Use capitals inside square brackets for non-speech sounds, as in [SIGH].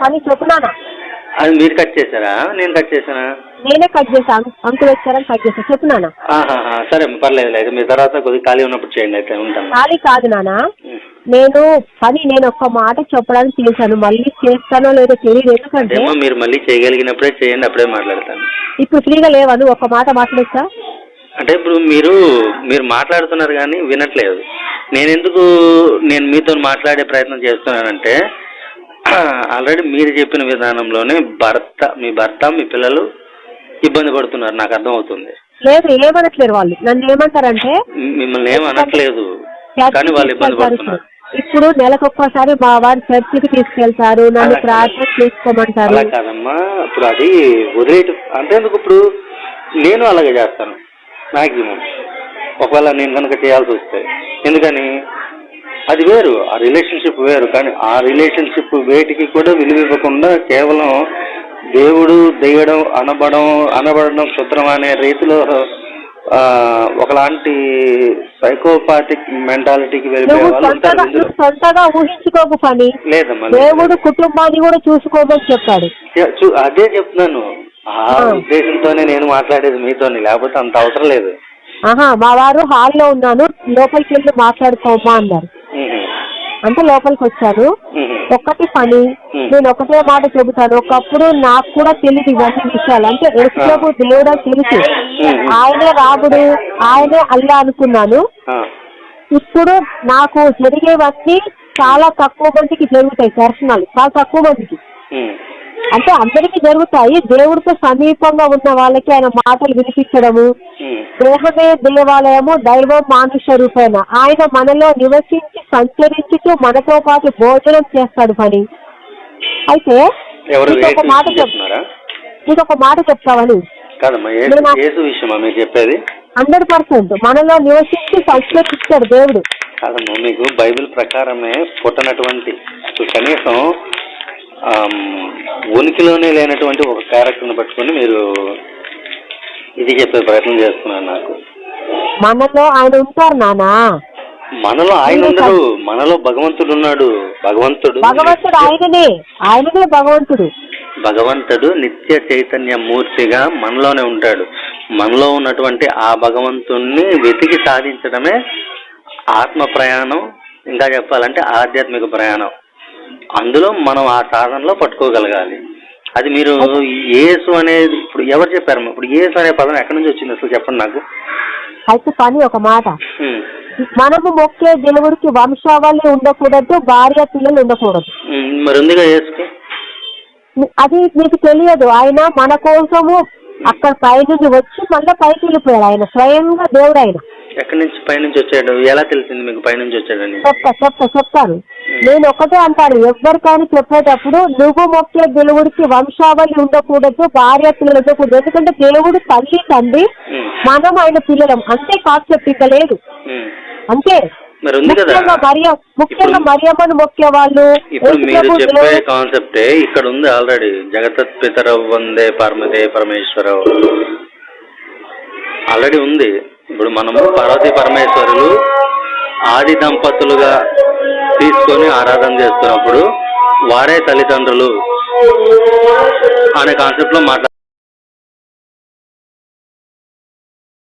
పని చెప్పునానా అది మీరు కట్ చేశారా? నేను కట్ చేశానా? నేనే కట్ చేశాను అంకుల్ వచ్చారని కట్ చేశాను చెప్పునానా ఆహాహా, సరే పర్లేదు. అయితే మీ తర్వాత కొద్దిగా ఖాళీ ఉన్నప్పుడు చేయండి. అయితే ఉంటాను. ఖాళీ కాదు నానా. నేను పని నేను ఒక్క మాట చెప్పడానికి చేశాను. మళ్ళీ చేస్తానో లేదో తెలియదు. ఎందుకంటే మీరు మళ్ళీ చేయగలిగినప్పుడే చేయండి అప్పుడే మాట్లాడతాను. ఇప్పుడు ఫ్రీగా లేవా? నువ్వు ఒక్క మాట మాట్లాడచ్చా? అంటే ఇప్పుడు మీరు మీరు మాట్లాడుతున్నారు కానీ వినట్లేదు. నేను ఎందుకు నేను మీతో మాట్లాడే ప్రయత్నం చేస్తున్నానంటే [CLEARS THROAT] ఆల్రెడీ మీరు చెప్పిన విధానంలోనే భర్త మీ భర్త మీ పిల్లలు ఇబ్బంది పడుతున్నారు నాకు అర్థమవుతుంది. లేదు ఏమనట్లేరు వాళ్ళు. నన్ను ఏమంటారంటే మిమ్మల్ని ఏం అనట్లేదు కానీ వాళ్ళు ఇబ్బంది పడుతున్నారు. ఇప్పుడు నెలకు ఒక్కసారి మా వారు చర్చికి తీసుకెళ్తారు నన్ను ప్రార్థన చేసుకోమంటారు. కాదమ్మా. ఇప్పుడు అది వదిలేయటం. అంతేందుకు ఇప్పుడు? నేను అలాగే చేస్తాను. మ్యాక్సిమం ఒకవేళ నేను కనుక చేయాల్సి వస్తే. ఎందుకని? అది వేరు ఆ రిలేషన్షిప్ వేరు కానీ ఆ రిలేషన్షిప్ వేటికి కూడా విలువ ఇవ్వకుండా కేవలం దేవుడు దెయ్యడం అనబడం అనబడడం క్షుద్రం అనే రీతిలో ఒకలాంటి సైకోపాటిక్ మెంటాలిటీకి వెళ్ళిపోయే సొంతగా ఊహించుకోకు పని లేదమ్మా లేదు. దేవుడు కుటుంబాన్ని కూడా చూసుకోమని చెప్పాడు. అదే చెప్తున్నాను. ఆ. ఉద్దేశంతోనే నేను మాట్లాడేది మీతోని లేకపోతే అంత అవసరం లేదు ఆహా మా వారు హాల్లో ఉన్నాను లోపలికి వెళ్ళి మాట్లాడుకోమా అన్నారు. అంటే లోపలికి వచ్చారు. ఒక్కటి పని. నేను ఒకటే మాట చెబుతాను ఒకప్పుడు నాకు కూడా తెలియదు ఇవన్నీ విషయాలు అంటే యేసుప్రభు దేవుడు తెలుసు. ఆయనే రాముడు ఆయనే అల్లా అనుకున్నాను. ఇప్పుడు నాకు జరిగేవన్నీ చాలా తక్కువ మందికి జరుగుతాయి దర్శనాలు చాలా తక్కువ మందికి. అంటే అందరికీ జరుగుతాయి. దేవుడితో సమీపంగా ఉన్న వాళ్ళకి ఆయన మాటలు వినిపించడము. దేహమే దేవాలయము దైవం మానుష రూపేణ. ఆయన మనలో నివసించి సంచరించుతూ మనతో పాటు భోజనం చేస్తాడు పని అయితే ఒక మాట నీకు ఒక మాట చెప్తావని చెప్పేది? Hundred percent. మనలో నివసించి సంచరిస్తాడు దేవుడు. కాదమ్మా మీకు బైబిల్ ప్రకారమే పుట్టనటువంటి కనీసం ఉనికిలోనే లేనటువంటి ఒక క్యారెక్టర్ని పట్టుకొని మీరు ఇది చెప్పే ప్రయత్నం చేస్తున్నారు నాకు. మనలో ఆయన ఉంటారు నానా? మనలో ఆయన ఉండడు. మనలో భగవంతుడు ఉన్నాడు. భగవంతుడు భగవంతుడు ఆయననే. ఆయననే భగవంతుడు. భగవంతుడు నిత్య చైతన్య మూర్తిగా మనలోనే ఉంటాడు. మనలో ఉన్నటువంటి ఆ భగవంతుణ్ణి వెతికి సాధించడమే ఆత్మ ప్రయాణం. ఇంకా చెప్పాలంటే ఆధ్యాత్మిక ప్రయాణం. అందులో మనం ఆ సాధనలో పట్టుకోగలగాలి. అది మీరు ఏసు అనేది ఇప్పుడు ఎవరు చెప్పారు ఇప్పుడు ఏసు అనే పదం ఎక్కడి నుంచి వచ్చింది అసలు చెప్పండి నాకు? అయితే పని ఒక మాట. మనము మొక్కే దేవుడికి వంశావళి ఉండకూడదు భార్య పిల్లలు ఉండకూడదు. మరి ఉందిగా ఏసుకి అది నీకు తెలియదు. ఆయన మన కోసము అక్కడ పైనుండి వచ్చి మళ్ళీ పైకి వెళ్ళిపోయాడు. ఆయన స్వయంగా దేవుడు ఆయన. ఎక్కడి నుంచి పైనుంచి వచ్చాడు? ఎలా తెలిసింది మీకు పైనుంచి వచ్చాడని? చెప్తా చెప్తా చెప్తాను. నేను ఒకటే అంటాను ఎవరికైనా చెప్పేటప్పుడు నువ్వు మొక్కే దేవుడికి వంశావళి ఉండకూడదు భార్య పిల్లలు ఉండకూడదు. ఎందుకంటే దేవుడు తల్లి తండ్రి. మనం ఆయన పిల్లలం. అంతే కాన్సెప్ట్ ఇంకా లేదు. అంతే. మరి ఉంది కదా? ముఖ్యంగా మరియ ముఖ్యంగా మరియమ్మను మొక్కే వాళ్ళు ఇప్పుడు మీరు చెప్పే కాన్సెప్టే ఇక్కడ ఉంది ఆల్రెడీ. జగతత్ పితరవ్ వందే పరమదే పరమేశ్వరవ్ ఆల్రెడీ ఉంది. ఇప్పుడు మనము పార్వతీ పరమేశ్వరులు ఆది దంపతులుగా తీసుకొని ఆరాధన చేస్తున్నప్పుడు వారే తల్లిదండ్రులు అనే కాన్సెప్ట్లో మాట్లాడు